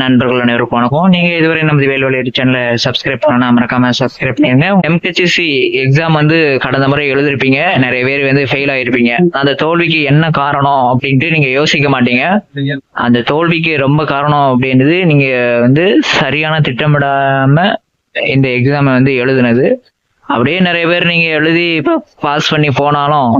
நண்பர்கள் அனைவருக்கும் வணக்கம். நீங்க இதுவரை நமது வேல்வெளியடி சேனலை சப்ஸ்கிரைப் பண்ணா மறக்காம சப்ஸ்கிரைப் பண்ணிருங்க எம்ஹெச்சி எக்ஸாம் வந்து கடந்த முறை எழுதிருப்பீங்க. நிறைய பேர் வந்து ஃபெயில் ஆயிருப்பீங்க. அந்த தோல்விக்கு என்ன காரணம் அப்படின்ட்டு நீங்க யோசிக்க மாட்டீங்க. அந்த தோல்விக்கு ரொம்ப காரணம் அப்படின்றது நீங்க வந்து சரியான திட்டமிடாம இந்த எக்ஸாமை வந்து எழுதுனது. அப்படியே நிறைய பேர் நீங்க எழுதி பாஸ் பண்ணி போனாலும்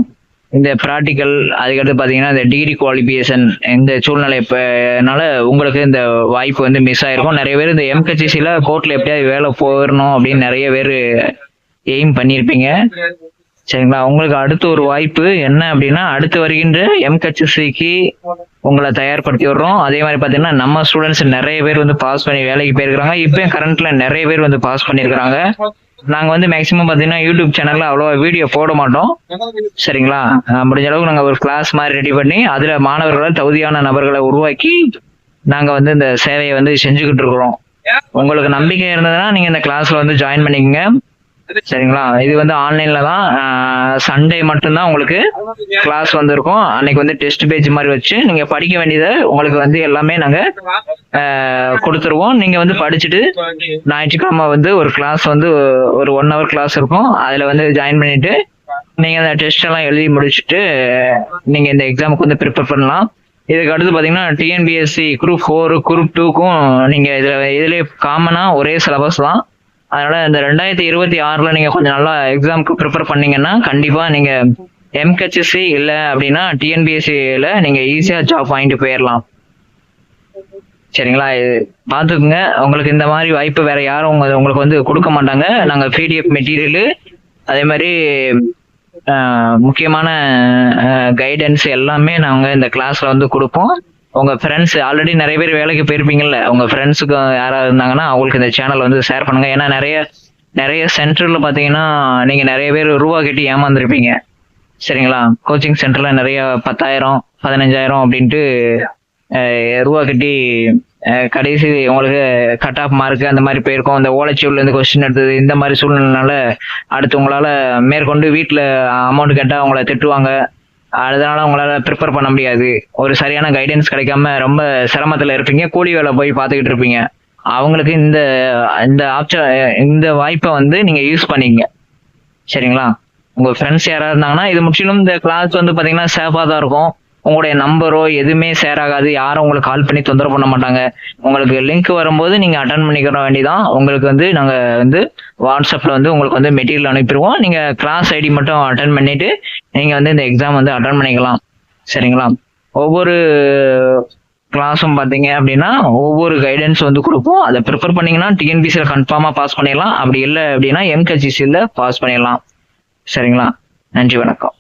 இந்த ப்ராக்டிக்கல் அதுக்கடுத்து பார்த்தீங்கன்னா இந்த டிகிரி குவாலிஃபிகேஷன் இந்த சூழ்நிலை இப்போனால உங்களுக்கு இந்த வாய்ப்பு வந்து மிஸ் ஆயிருக்கும். நிறைய பேர் இந்த எம்கச்சிசியில் கோர்ட்டில் எப்படியாவது வேலை போயிடணும் அப்படின்னு நிறைய பேர் எய்ம் பண்ணியிருப்பீங்க. சரிங்களா? உங்களுக்கு அடுத்த ஒரு வாய்ப்பு என்ன அப்படின்னா அடுத்து வருகின்ற எம்கச்சிசிக்கு உங்களை தயார்படுத்தி விடுறோம். அதே மாதிரி பார்த்தீங்கன்னா நம்ம ஸ்டூடெண்ட்ஸ் நிறைய பேர் வந்து பாஸ் பண்ணி வேலைக்கு போயிருக்கிறாங்க. இப்போ கரண்ட்ல நிறைய பேர் வந்து பாஸ் பண்ணியிருக்கிறாங்க. நாங்கள் வந்து மேக்ஸிமம் பார்த்தீங்கன்னா யூடியூப் சேனல்ல அவ்வளோ வீடியோ போட மாட்டோம். சரிங்களா? முடிஞ்ச அளவுக்கு நாங்கள் ஒரு கிளாஸ் மாதிரி ரெடி பண்ணி அதில் மாணவர்களை தகுதியான நபர்களை உருவாக்கி நாங்கள் வந்து இந்த சேவையை வந்து செஞ்சுக்கிட்டு இருக்கிறோம். உங்களுக்கு நம்பிக்கை இருந்ததுன்னா நீங்கள் இந்த கிளாஸ்ல வந்து ஜாயின் பண்ணிக்கங்க. சரிங்களா? இது வந்து ஆன்லைன்ல தான் சண்டே மட்டும்தான் உங்களுக்கு கிளாஸ் வந்திருக்கும். அன்னைக்கு வந்து டெஸ்ட் பேஜ் மாதிரி வச்சு நீங்க படிக்க வேண்டியதை உங்களுக்கு வந்து எல்லாமே நாங்க கொடுத்துருவோம். நீங்க வந்து படிச்சுட்டு ஞாயிற்றுக்கிழமை வந்து ஒரு கிளாஸ் வந்து ஒரு ஒன் ஹவர் கிளாஸ் இருக்கும். அதுல வந்து ஜாயின் பண்ணிட்டு நீங்க அந்த டெஸ்ட் எல்லாம் எழுதி முடிச்சுட்டு நீங்க இந்த எக்ஸாமுக்கு வந்து ப்ரிப்பேர் பண்ணலாம். இதுக்கு அடுத்து பாத்தீங்கன்னா டிஎன்பிஎஸ்சி குரூப் ஃபோரு குரூப் டூக்கும் நீங்க இதுல இதுலயே காமனா ஒரே சிலபஸ் தான். அதனால இந்த ரெண்டாயிரத்தி இருபத்தி ஆறுல நீங்க கொஞ்சம் நல்லா எக்ஸாம்க்கு ப்ரிப்பேர் பண்ணீங்கன்னா கண்டிப்பா நீங்க எம்கெச்எஸ்சி இல்ல அப்படின்னா டிஎன்பிஎஸ்சியில நீங்க ஈஸியா ஜாப் வாங்கிட்டு போயிடலாம் சரிங்களா? இது பார்த்துக்குங்க. உங்களுக்கு இந்த மாதிரி வாய்ப்பு வேற யாரும் உங்க- உங்களுக்கு வந்து கொடுக்க மாட்டாங்க. நாங்க பிடிஎஃப் மெட்டீரியலு அதே மாதிரி முக்கியமான கைடன்ஸ் எல்லாமே நாங்க இந்த கிளாஸ்ல வந்து கொடுப்போம். உங்க ஃப்ரெண்ட்ஸ் ஆல்ரெடி நிறைய பேர் வேலைக்கு போயிருப்பீங்கல்ல. உங்க ஃப்ரெண்ட்ஸுக்கு யாராவது இருந்தாங்கன்னா அவங்களுக்கு இந்த சேனல் வந்து ஷேர் பண்ணுங்க. ஏன்னா நிறைய நிறைய சென்டர்ல பாத்தீங்கன்னா நீங்க நிறைய பேர் ரூபா கட்டி ஏமாந்துருப்பீங்க. சரிங்களா? கோச்சிங் சென்டர்ல நிறைய பத்தாயிரம் பதினஞ்சாயிரம் அப்படின்ட்டு ரூபா கட்டி கடைசி உங்களுக்கு கட் ஆஃப் மார்க் அந்த மாதிரி போயிருக்கோம். அந்த ஓலைச்சுவல்ல இருந்து கொஸ்டின் எடுத்தது இந்த மாதிரி சூழ்நிலைனால அடுத்து உங்களால மேற்கொண்டு வீட்டில் அமௌண்ட் கேட்டால் உங்களை திட்டுவாங்க. அதனால உங்களால ப்ரிப்பேர் பண்ண முடியாது. ஒரு சரியான கைடன்ஸ் கிடைக்காம ரொம்ப சிரமத்துல இருப்பீங்க. கூலி வேலை போய் பார்த்துக்கிட்டு இருப்பீங்க. அவங்களுக்கு இந்த இந்த ஆப்ஷன் இந்த வாய்ப்பை வந்து நீங்க யூஸ் பண்ணிக்கங்க. சரிங்களா? உங்க ஃப்ரெண்ட்ஸ் யாராவது இருந்தாங்கன்னா இது முற்றிலும் இந்த கிளாஸ் வந்து பாத்தீங்கன்னா சேஃபா தான் இருக்கும். உங்களுடைய நம்பரோ எதுவுமே ஷேர் ஆகாது. யாரும் உங்களுக்கு கால் பண்ணி தொந்தரவு பண்ண மாட்டாங்க. உங்களுக்கு லிங்க் வரும்போது நீங்க அட்டன் பண்ணிக்கிற வேண்டிதான். உங்களுக்கு வந்து நாங்க வந்து வாட்ஸ்அப்ல வந்து உங்களுக்கு வந்து மெட்டீரியல் அனுப்பிடுவோம் நீங்க கிளாஸ் ஐடி மட்டும் அட்டன் பண்ணிட்டு நீங்க வந்து இந்த எக்ஸாம் வந்து அட்டன் பண்ணிக்கலாம். சரிங்களா? ஒவ்வொரு கிளாஸும் பார்த்தீங்க அப்படின்னா ஒவ்வொரு கைடன்ஸ் வந்து கொடுப்போம். அதை ப்ரிப்பேர் பண்ணீங்கன்னா டிஎன்பிசியில் கன்ஃபார்மாக பாஸ் பண்ணிடலாம். அப்படி இல்லை அப்படின்னா எம்கஜிசியில் பாஸ் பண்ணிடலாம். சரிங்களா? நன்றி வணக்கம்.